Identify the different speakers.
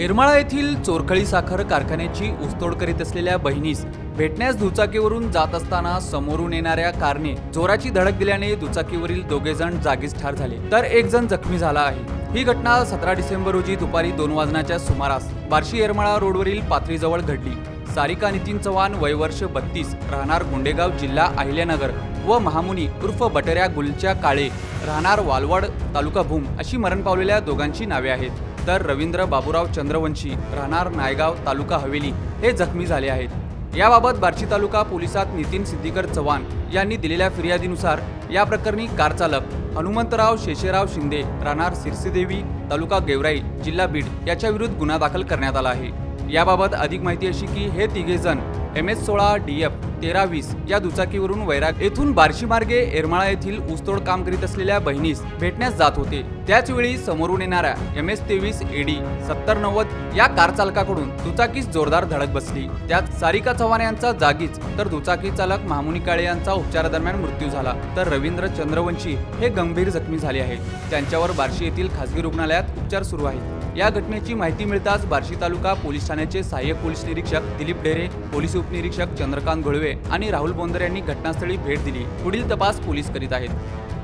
Speaker 1: येरमाळा येथील चोरखळी साखर कारखान्याची ऊसतोड करीत असलेल्या बहिणीस भेटण्यास दुचाकीवरून जात असताना समोरून येणाऱ्या कारने जोराची धडक दिल्याने दुचाकीवरील दोघे जण जागीच ठार झाले. तर एक जण जखमी झाला आहे. ही घटना सतरा डिसेंबर रोजी दुपारी दोन वाजण्याच्या सुमारास बार्शी येरमाळा रोडवरील पाथरीजवळ घडली. सारिका नितीन चव्हाण वयवर्ष बत्तीस राहणार गुंडेगाव जिल्हा अहिल्यानगर व महामुनी उर्फ बटऱ्या गुलच्या काळे राहणार वालवड तालुका भूम अशी मरण पावलेल्या दोघांची नावे आहेत. तर रवींद्र बाबूराव चंद्रवंशी राहणार नायगाव तालुका हवेली हे जखमी झाले आहेत. याबाबत बार्शी तालुका पोलिसात नितीन सिद्धीकर चव्हाण यांनी दिलेल्या फिर्यादीनुसार या प्रकरणी कार चालक हनुमंतराव शेषेराव शिंदे राहणार सिरसीदेवी तालुका गेवराई जिल्हा बीड याच्या विरुद्ध गुन्हा दाखल करण्यात आला आहे. याबाबत अधिक माहिती अशी की हे तिघे जण एम एस सोळा डी एफ तेरा वीस या दुचाकीवरून वैराग येथून बार्शी मार्गे येरमाळा येथील ऊसतोड काम करीत असलेल्या बहिणीस भेटण्यास जात होते. त्याचवेळी समोरून येणाऱ्या एम एस तेवीस एडी सत्तर नव्वद या कारचालकाकडून दुचाकीस जोरदार धडक बसली. त्यात सारिका चव्हाण यांचा जागीच तर दुचाकी चालक मामुनी काळे यांचा उपचारादरम्यान मृत्यू झाला. तर रवींद्र चंद्रवंशी हे गंभीर जखमी झाले आहेत. त्यांच्यावर बार्शी येथील खासगी रुग्णालयात उपचार सुरू आहेत. या घटनेची माहिती मिळताच बार्शी तालुका पोलीस ठाण्याचे सहाय्यक पोलीस निरीक्षक दिलीप ढेरे पोलीस उपनिरीक्षक चंद्रकांत घोळवे आणि राहुल बोंदर यांनी घटनास्थळी भेट दिली. पुढील तपास पोलीस करीत आहेत.